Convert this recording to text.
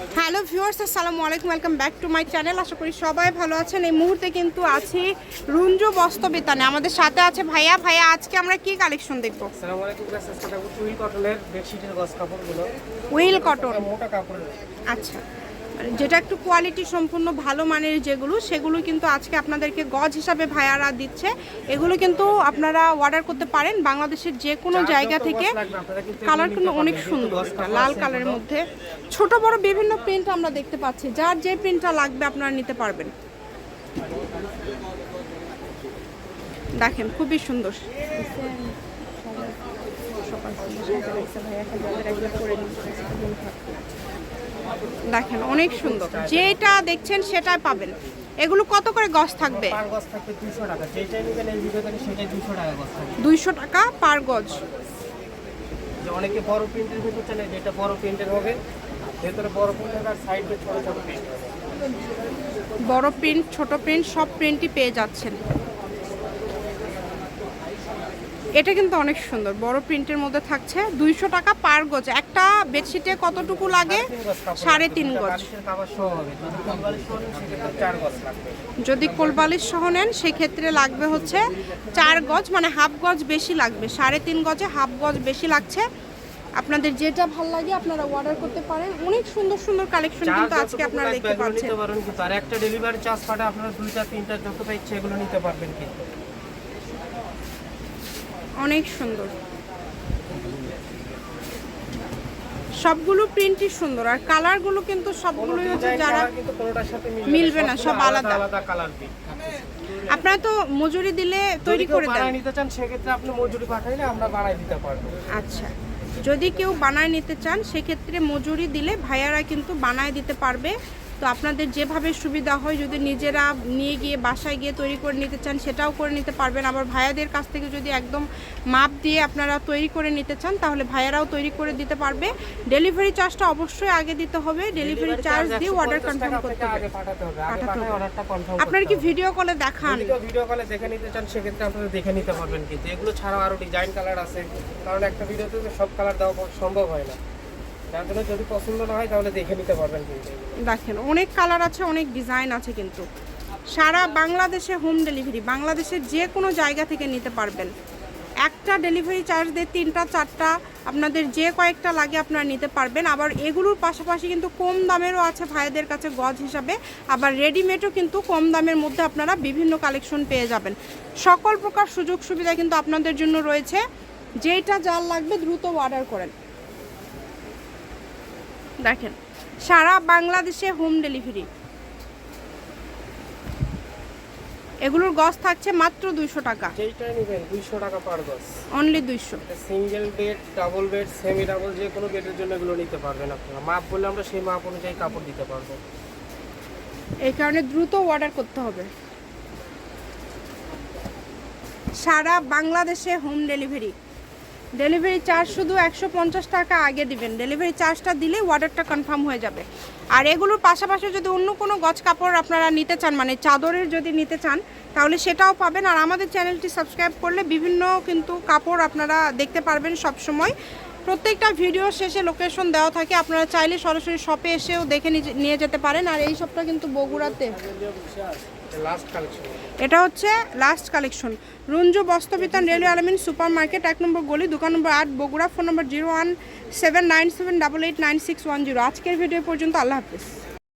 Hello viewers আসসালামু আলাইকুম welcome back to my channel. আশা করি সবাই ভালো আছেন। এই মুহূর্তে কিন্তু আছি রুঞ্জু বস্তবিতানে আমাদের সাথে আছে ভাইয়া। ভাইয়া আজকে আমরা কি কালেকশন দেখব? উইল কটন আচ্ছা। যেটা একটু কোয়ালিটি সম্পূর্ণ ভালো মানের যেগুলো সেগুলো কিন্তু আজকে আপনাদেরকে গজ হিসাবে ভাইয়ারা দিচ্ছে এগুলো কিন্তু আপনারা অর্ডার করতে পারেন বাংলাদেশের যে কোনো জায়গা থেকে কালার কিন্তু অনেক সুন্দর লাল কালারের মধ্যে ছোট বড় বিভিন্ন প্রিন্ট আমরা দেখতে পাচ্ছি যার যে প্রিন্টটা লাগবে আপনারা নিতে পারবেন দেখেন খুবই সুন্দর দেখেন অনেক সুন্দর। যেটা দেখছেন সেটাই পাবেন। এগুলো কত করে গজ থাকবে? পার গজ থাকবে 200 টাকা। যেটাই নেবেন এই ভিডিও থেকে সেটাই 200 টাকা গজ থাকবে। দুইশো টাকা পার গজ। অনেকে বড় প্রিন্টের ভিতর যেটা বড় প্রিন্টের হবে ভেতরে বড় প্রিন্টের আর সাইডে ছোট ছোট প্রিন্ট বড় প্রিন্ট ছোট প্রিন্ট সব প্রিন্টই পেয়ে যাচ্ছেন। এটা কিন্তু অনেক সুন্দর। বড় প্রিন্টের মধ্যে থাকছে। দুইশো টাকা পার গজ। একটা বেডশিটে কতটুকু লাগে? সাড়ে তিন গজ। যদি কোলবালিশ সহ নেন সেক্ষেত্রে লাগবে হচ্ছে চার গজ মানে হাফ গজ বেশি লাগবে। সাড়ে তিন গজে হাফ গজ বেশি লাগছে। আপনাদের যেটা ভালো লাগে আপনারা অর্ডার করতে পারেন। অনেক সুন্দর সুন্দর কালেকশন কিন্তু আজকে আপনারা দেখতে পাচ্ছেন। আর একটা ডেলিভারি চার্জ পাঠা আপনারা দুইটা তিনটা যতটা ইচ্ছে এগুলো নিতে পারবেন কিন্তু। অনেক সুন্দর। সবগুলো প্রিন্টই সুন্দর আর কালারগুলো কিন্তু সবগুলোই হচ্ছে যারা মিলবে না, সব আলাদা। আলাদা কালার আপনারা তো মজুরি দিলে তৈরি করে দেন। নিতে চান সেক্ষেত্রে আপনি মজুরি পাঠাইলে আমরা বানাই দিতে পারব। আচ্ছা যদি কেউ বানায় নিতে চান সেক্ষেত্রে মজুরি দিলে ভাইয়ারা কিন্তু বানায় দিতে পারবে। তো আপনাদের যেভাবে সুবিধা হয় যদি নিজেরা নিয়ে গিয়ে বাসায় গিয়ে তৈরি করে নিতে চান সেটাও করে নিতে পারবেন। আবার ভাইয়াদের কাছ থেকে যদি একদম মাপ দিয়ে আপনারা তৈরি করে নিতে চান তাহলে ভাইয়ারাও তৈরি করে দিতে পারবে। ডেলিভারি চার্জটা অবশ্যই আগে দিতে হবে। ডেলিভারি চার্জ দিয়ে অর্ডার কনফার্ম করতে হবে। আপনারা কি ভিডিও কলে দেখান? ভিডিও কলে দেখে নিতে চান সেক্ষেত্রে আপনারা দেখে নিতে পারবেন কিন্তু। এগুলো ছাড়াও আরও ডিজাইন কালার আছে। কারণ একটা ভিডিওতে সব কালার দেওয়া সম্ভব হয় না। যদি পছন্দ হয়, তাহলে দেখে নিতে দেখেন, অনেক কালার আছে, অনেক ডিজাইন আছে কিন্তু। সারা বাংলাদেশে হোম ডেলিভারি বাংলাদেশের যে কোনো জায়গা থেকে নিতে পারবেন। একটা ডেলিভারি চার্জ দিয়ে তিনটা, চারটা, আপনাদের যে কয়েকটা লাগে আপনারা নিতে পারবেন। আবার এগুলোর পাশাপাশি কিন্তু কম দামেরও আছে ভাইদের কাছে গজ হিসাবে। আবার রেডিমেডও কিন্তু কম দামের মধ্যে আপনারা বিভিন্ন কালেকশন পেয়ে যাবেন। সকল প্রকার সুযোগ সুবিধা কিন্তু আপনাদের জন্য রয়েছে। যেটা যার লাগবে দ্রুত অর্ডার করেন। দেখেন সারা বাংলাদেশে হোম ডেলিভারি এগুলোর গজ থাকছে মাত্র দুইশো টাকা। যেইটাই নেবেন দুইশো টাকা পার গজ অনলি দুইশো। Single bed double bed semi double যে কোনো বেডের জন্য এগুলো নিতে পারবেন আপনারা। মাপ বললে আমরা সেই মাপ অনুযায়ী কাপড় দিতে পারব। এই কারণে দ্রুত অর্ডার করতে হবে। সারা বাংলাদেশে হোম ডেলিভারি ডেলিভারি চার্জ শুধু একশো পঞ্চাশ টাকা আগে দিবেন। ডেলিভারি চার্জটা দিলে অর্ডারটা কনফার্ম হয়ে যাবে। আর এগুলোর পাশাপাশি যদি অন্য কোনো গছ কাপড় আপনারা নিতে চান মানে চাদরের যদি নিতে চান, তাহলে সেটাও পাবেন। আর আমাদের চ্যানেলটি সাবস্ক্রাইব করলে বিভিন্ন কিন্তু কাপড় আপনারা দেখতে পারবেন সব সময় প্রত্যেকটা ভিডিও শেষে লোকেশন দেওয়া থাকে। আপনারা চাইলে সরাসরি শপে এসেও দেখে নিয়ে যেতে পারেন। আর এই সবটা কিন্তু বগুড়াতে। এটা হচ্ছে last collection Ranju Bostrobitan railway Alamin super market এক নম্বর গলি, দোকান নম্বর আট, Bogura, phone number zero one seven nine seven double eight nine six one zero আজকের ভিডিও পর্যন্ত আল্লাহ হাফিজ।